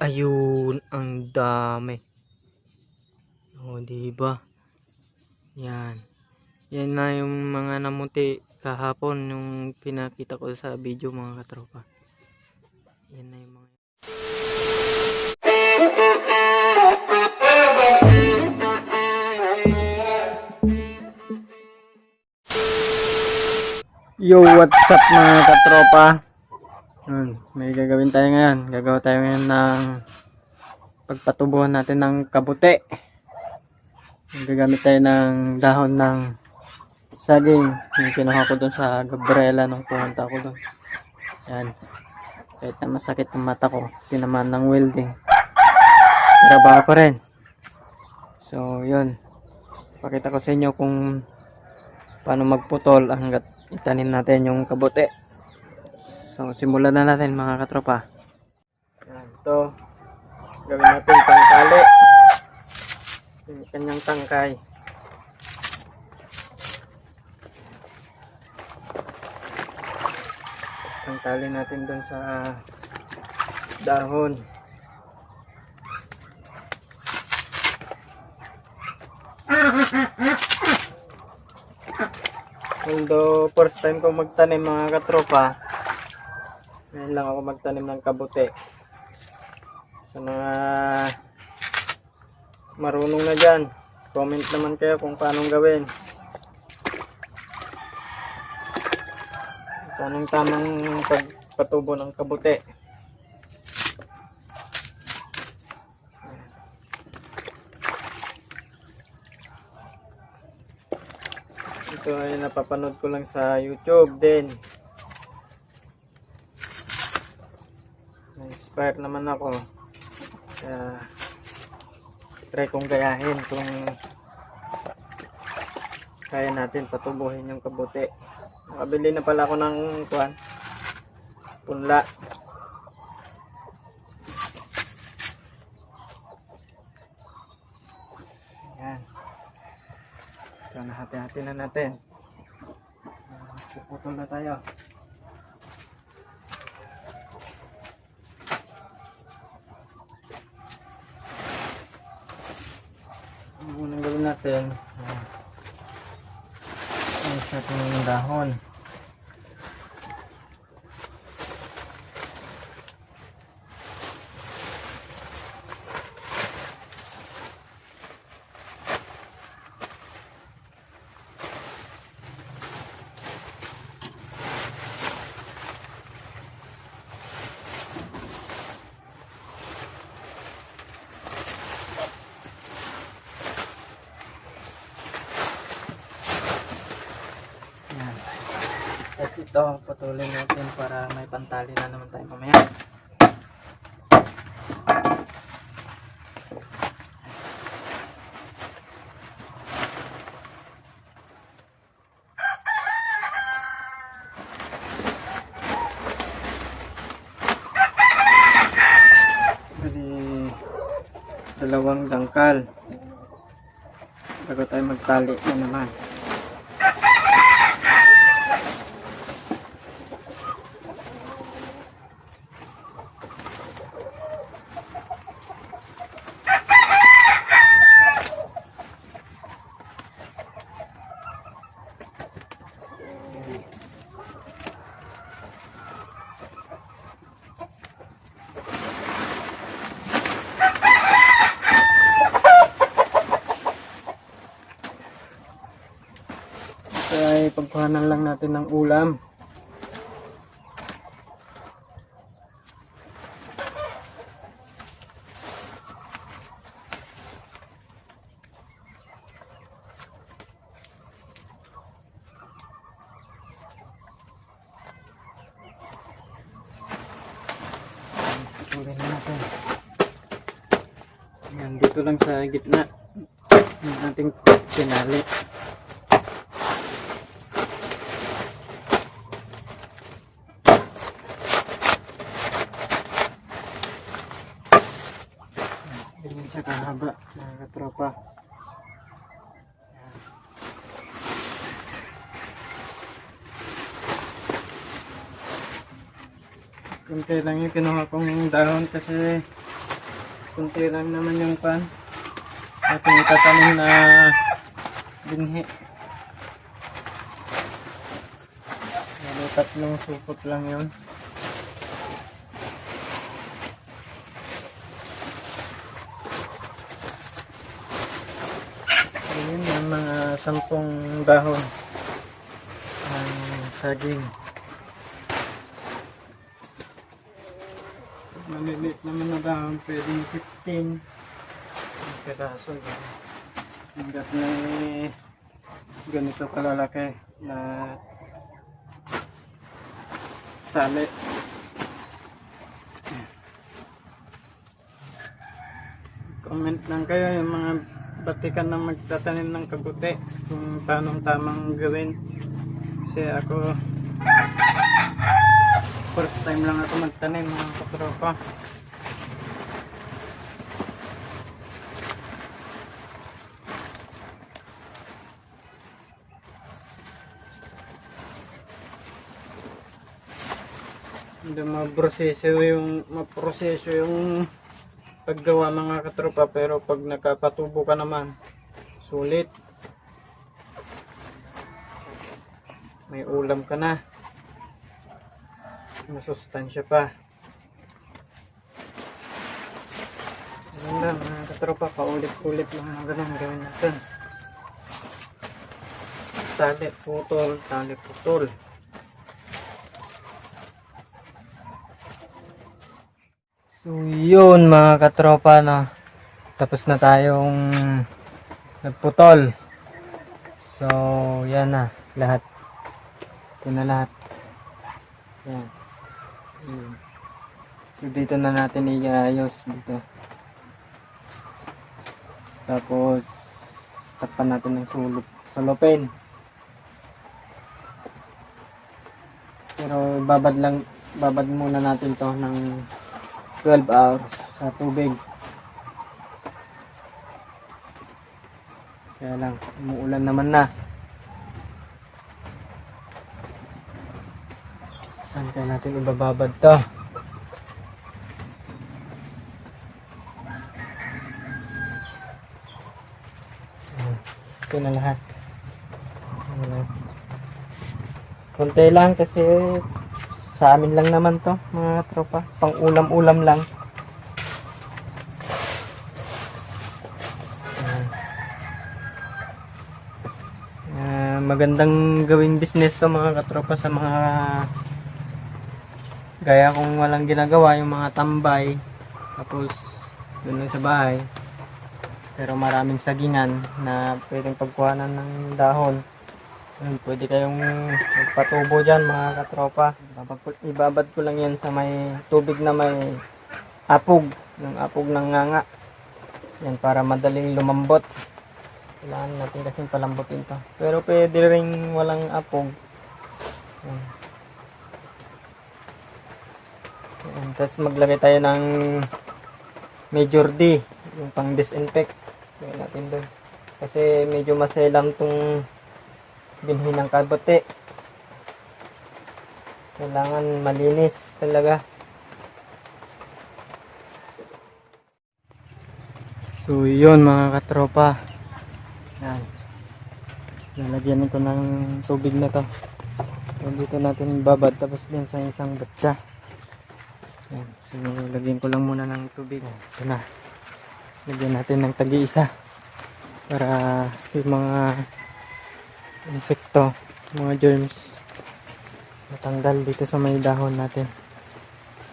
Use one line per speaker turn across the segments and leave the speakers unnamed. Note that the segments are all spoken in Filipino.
Ayun, ang dami. O, di ba? Yan. Yan na yung mga namuti kahapon yung pinakita ko sa video mga katropa. Yan na yung mga Yo, what's up mga katropa? Yun, may gagawin tayo ngayon. Gagawa tayo ngayon ng pagpatubuhan natin ng kabute. Gagamit tayo ng dahon ng saging. Yung kinuha ko doon sa Gabriela nung pumunta ko doon. Yan. Kahit na masakit ang mata ko, tinaman ng welding. Trabaho ko rin. So, yun. Pakita ko sa inyo kung paano magputol hanggat itanim natin yung kabute. So, simulan na natin mga katropa. Yan, ito. Gawin natin pangkali. Yung kanyang tangkay. Tangkali natin doon sa dahon. Although first time ko magtanim mga katropa, ngayon lang ako magtanim ng kabute. Sa mga marunong na dyan, comment naman kayo kung paano gawin. Paano tamang pagpatubo ng kabute. Ito ay napapanood ko lang sa YouTube din. Na-inspire naman ako. Kaya try kong gayahin kung kaya natin patubuhin yung kabuti. Nakabili na pala ako ng kuan punla. Yan. So, nahati-hati na natin. Uh, puputol na tayo. Ang unang gawin natin, uh, ayos natin yung dahon. Yan. Tapos ito, putulin natin para may pantali na naman tayo mamaya. Dalawang dangkal. Bago tayo magtali na naman. Ito ay pagkuhanan lang natin ng ulam. Na natin. Yan, dito lang sa gitna. Yung ating pinali. Ganyan siya kahaba, mga katropa. Yan. Kunti lang yung kinuha kong dahon kasi kunti lang naman yung pan. Ating itatanim na binhi. Bali, tatlong supot lang yun. Ayun, yung mga sampung dahon ng saging. Maliliit naman na dahon, pwedeng 15. Ang piraso. Hanggat na ganito kalalaki na tali. Comment lang kayo yung mga batikan na magtatanim ng kabuti kung paano tamang gawin. Kasi ako first time lang ako magtanim mga katropa. Hindi maproseso yung maproseso yung paggawa mga katropa pero pag nakapatubo ka naman sulit may ulam ka na masustansya pa Ganun lang mga katropa paulit-ulit lang mga ganun gawin natin tali putol tali putol So yun mga katropa no. Tapos na tayong nagputol. So yan na lahat. Ito na lahat. Yan. Yun. So dito na natin iayos dito. Tapos tapan natin ng sulok. Salopin. Pero babad lang babad muna natin to ng 12 hours sa tubig. Kaya lang, umuulan naman na. Saan kaya natin ibababad to? Ayan, Ito na lahat. Konti lang kasi sa amin lang naman to, mga tropa. Pang ulam-ulam lang. Ayan. Ah, magandang gawing business to mga katropa sa mga gaya kung walang ginagawa yung mga tambay tapos doon sa bahay pero maraming sagingan na pwedeng pagkuhanan ng dahon Ayun, pwede kayong magpatubo dyan mga katropa. Ibabad ko lang yan sa may tubig na may apog. Yung apog ng nganga. Yan para madaling lumambot. Kailangan natin kasing palambutin to. Pero pwede ring walang apog. Yan. Yan. Tapos maglagay tayo ng Major D. Yung pang disinfect. Lagyan natin doon. Kasi medyo maselam tong binhi ng kabote. Kailangan malinis talaga. So yun mga katropa. Yan. Lalagyan ko ng tubig na to. So, dito natin babad tapos din sa isang batsa. Yan. So lagyan ko lang muna ng tubig. Ito na. Lagyan natin ng tagi-isa. Para yung mga insekto, mga germs matanggal dito sa may dahon natin.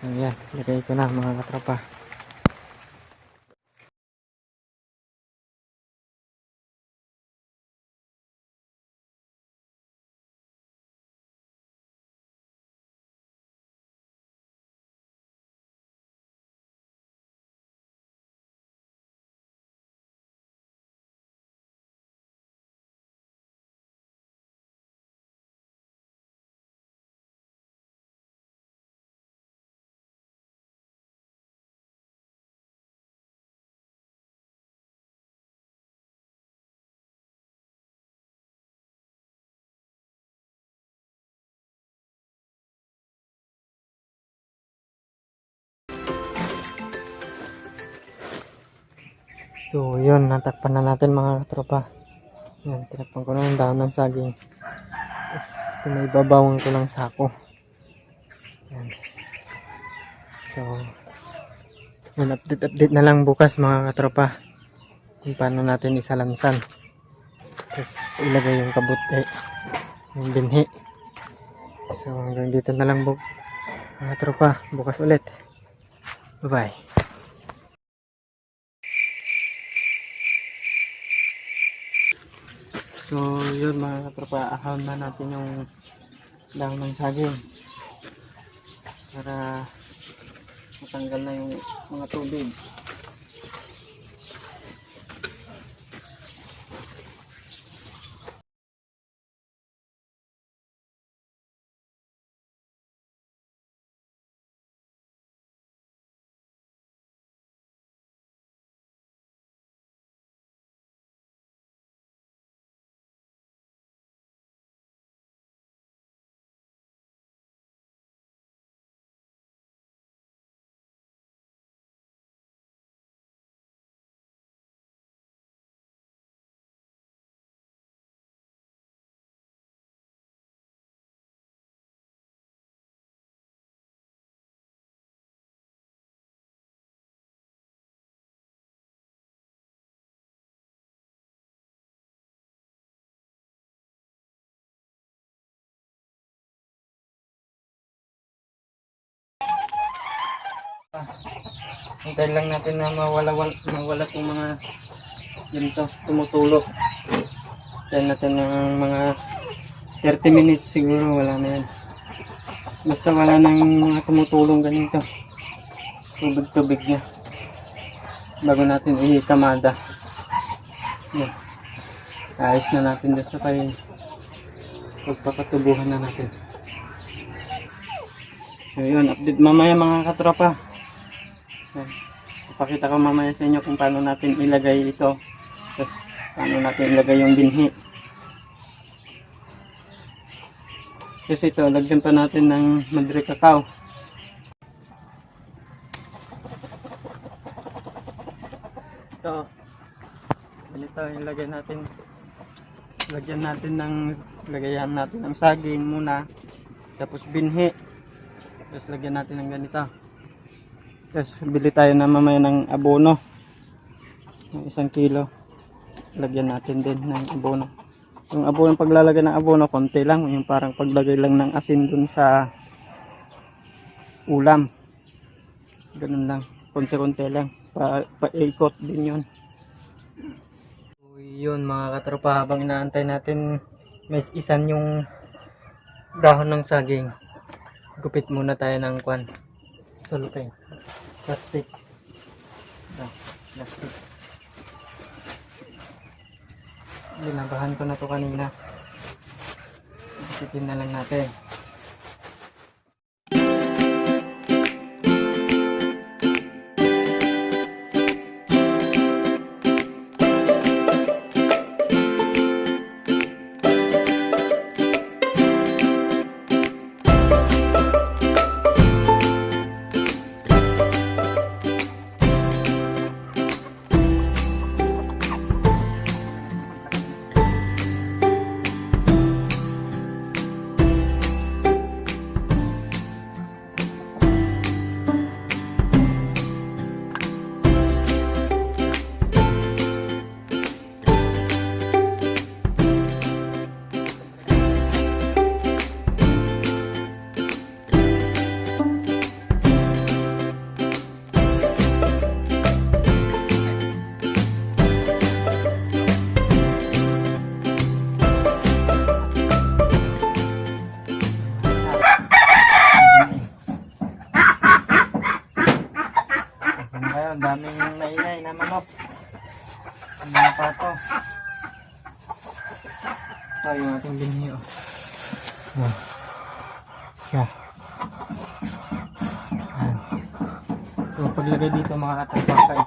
So yan, lagay ko na mga katropa. So, yun, natakpan na natin mga tropa. Yan, tinakpan ko na yung dahon ng saging. Tapos, pinaibabawan ko lang sako. Yan. So, yun, update-update na lang bukas mga katropa. Kung paano natin isalansan. Tapos, ilagay yung kabuti. Yung binhi. So, hanggang dito na lang bu mga tropa. Bukas ulit. Bye-bye. So, yun mga katropa, ahon na natin yung dahon ng saging para matanggal na yung mga tubig. Hintayin lang natin na mawala mawala itong mga ganito, tumutulo. Hintayin natin ng mga 30 minutes siguro wala na yan. Basta wala nang mga tumutulong ganito. Tubig-tubig na. Bago natin ikamada. Yan. Ayos na natin dito sa kay pagpapatubuhan na natin. So yun, update mamaya mga katropa. Yan. Ipakita ko mamaya sa inyo kung paano natin ilagay ito. Tapos paano natin ilagay yung binhi. Kasi ito, lagyan pa natin ng madre cacao. Ito. Ganito ilagay natin. Lagyan natin ng lagayan natin ng saging muna. Tapos binhi. Tapos lagyan natin ng ganito. Tapos bili tayo na mamaya ng abono. Ng isang kilo. Lagyan natin din ng abono. Yung abono, paglalagay ng abono, konti lang. Yung parang paglagay lang ng asin dun sa ulam. Ganun lang. Konti-konti lang. Pa, paikot din yun. So, yun mga katropa, habang inaantay natin may isan yung dahon ng saging. Gupit muna tayo ng kwan. Sulupin. Plastic. Ito, plastic. Binabahan ko na to kanina. Isitin na lang natin.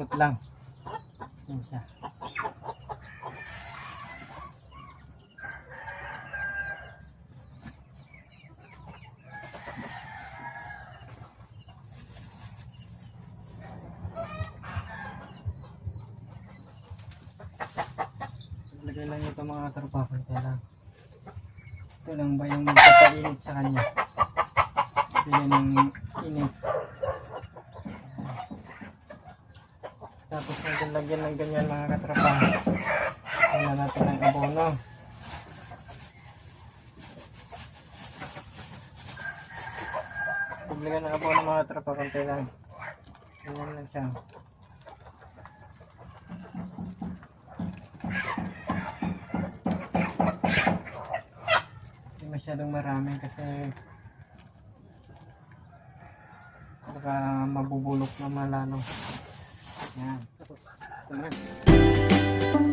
Kaikot lang. Yan siya. Lang ito mga katropa, konti lang. Ito lang ba yung magpapainit sa kanya? Bili ng init. Tapos natin lagyan ng ganyan mga katropa. Wala natin ng abono. Paglagyan ng abono mga katropa, konti lang. Ganyan lang siya. Hindi masyadong marami kasi baka mabubulok na malalo. Yan. Ito naman.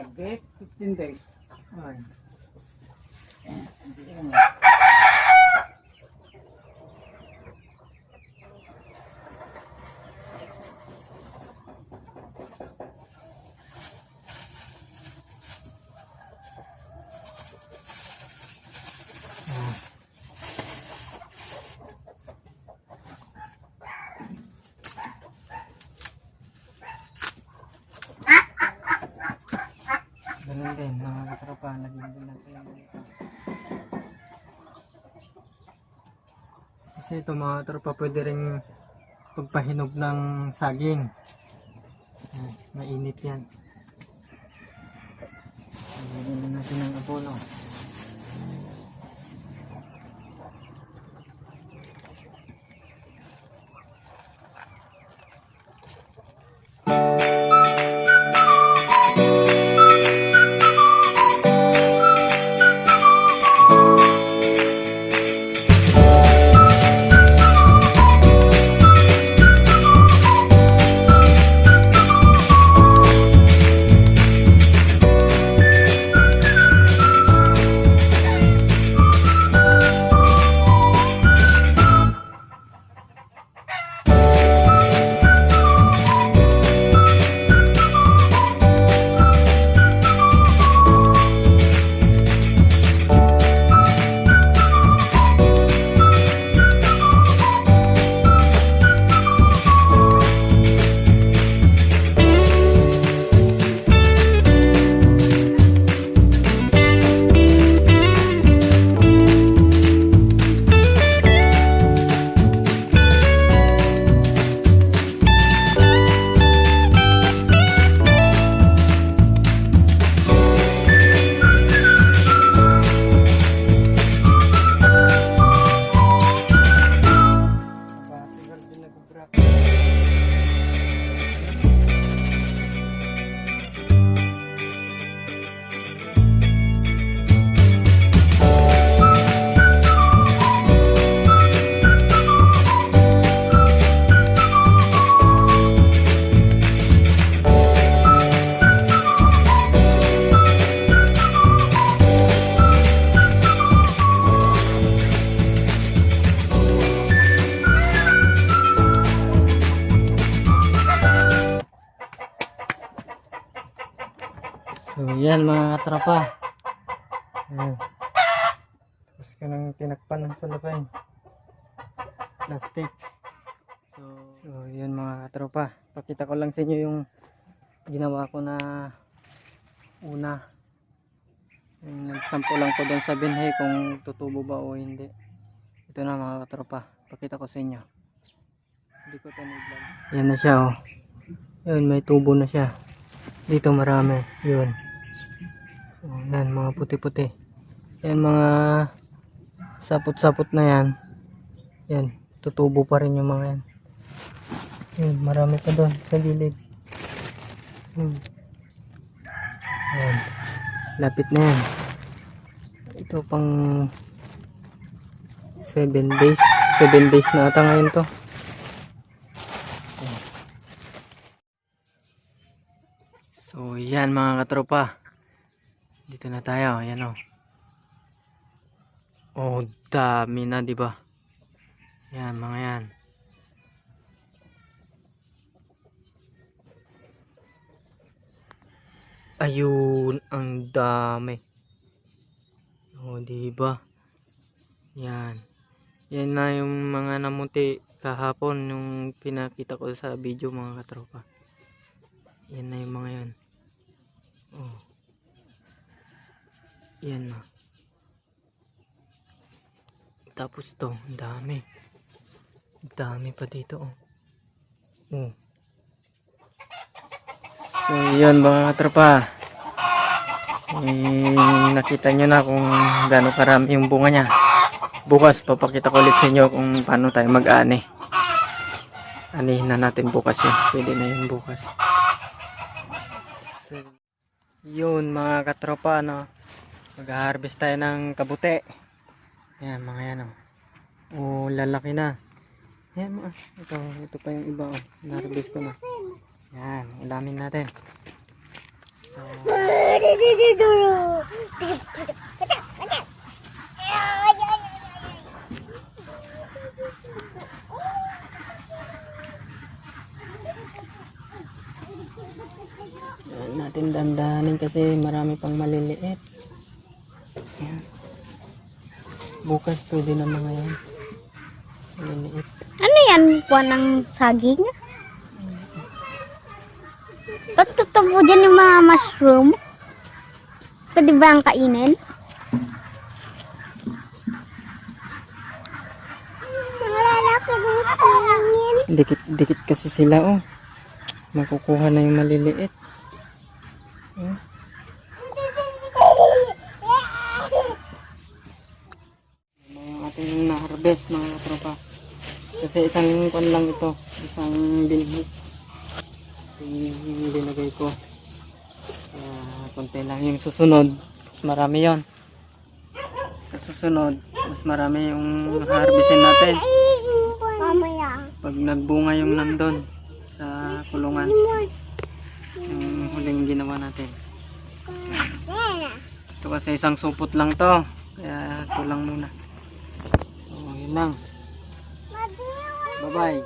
Nag-date, 15 days.
Ay.
Hindi naman.
Ganun din, mga katropa, lagyan din natin ng ganito. Kasi ito mga katropa, pwede rin pagpahinog ng saging. Yan, mainit yan. Din natin ng abono. Yan mga katrapa. Ayan. Tapos ka nang tinakpan ng salapay. Plastic. So, so yan mga katropa. Pakita ko lang sa inyo yung ginawa ko na una. Nagsampo lang ko doon sa binhe kung tutubo ba o hindi. Ito na mga katropa. Pakita ko sa inyo. Hindi ko ito Yan na siya oh. Yun, may tubo na siya. Dito marami. Yun. Yan, mga puti-puti. Yan, mga sapot-sapot na yan. Yan, tutubo pa rin yung mga yan. Yun, marami pa doon sa gilid. Hmm. Ayan. Lapit na yan. Ito pang 7 days. 7 days na ata ngayon to. So, yan mga katropa. Dito na tayo. Ayan o. Oh, dami na, di ba? Yan, mga yan. Ayun, ang dami. Oh, di ba? Yan. Yan na yung mga namuti kahapon yung pinakita ko sa video mga katropa. Yan na yung mga yan. Oh. Yan na. Tapos to, dami. Dami pa dito oh. Oh. So, yun mga katropa. Eh, nakita nyo na kung gaano karami yung bunga niya. Bukas, papakita ko ulit sa inyo kung paano tayo mag-ani. Anihin na natin bukas yun. Pwede na yun bukas. So, yun mga katropa, no. Mag-harvest tayo ng kabute. Yan, mga yan, oh. Oh, lalaki na. Yan, mga. Ito, ito pa yung iba, oh. Na-harvest ko na. Yan, ulamin natin. So, yan natin dandanin kasi marami pang maliliit. Yan. Bukas pwede na mga yan. Maliliit.
Ano yan po ng saging? Ba't tutubo dyan yung mga mushroom? Pwede ba ang kainin.
Dikit, dikit kasi sila oh. Makukuha na yung maliliit. Hmm. Ano yung ating na-harvest mga katropa. Kasi isang kon lang ito. Isang binhi. Yung binagay ko. Kaya konti lang yung susunod. Mas marami yon. Sa mas marami yung harvestin natin. Pag nagbunga yung nandun sa kulungan. Yung huling ginawa natin. Ito kasi isang supot lang to. Kaya ito lang muna. Lang. Bye-bye.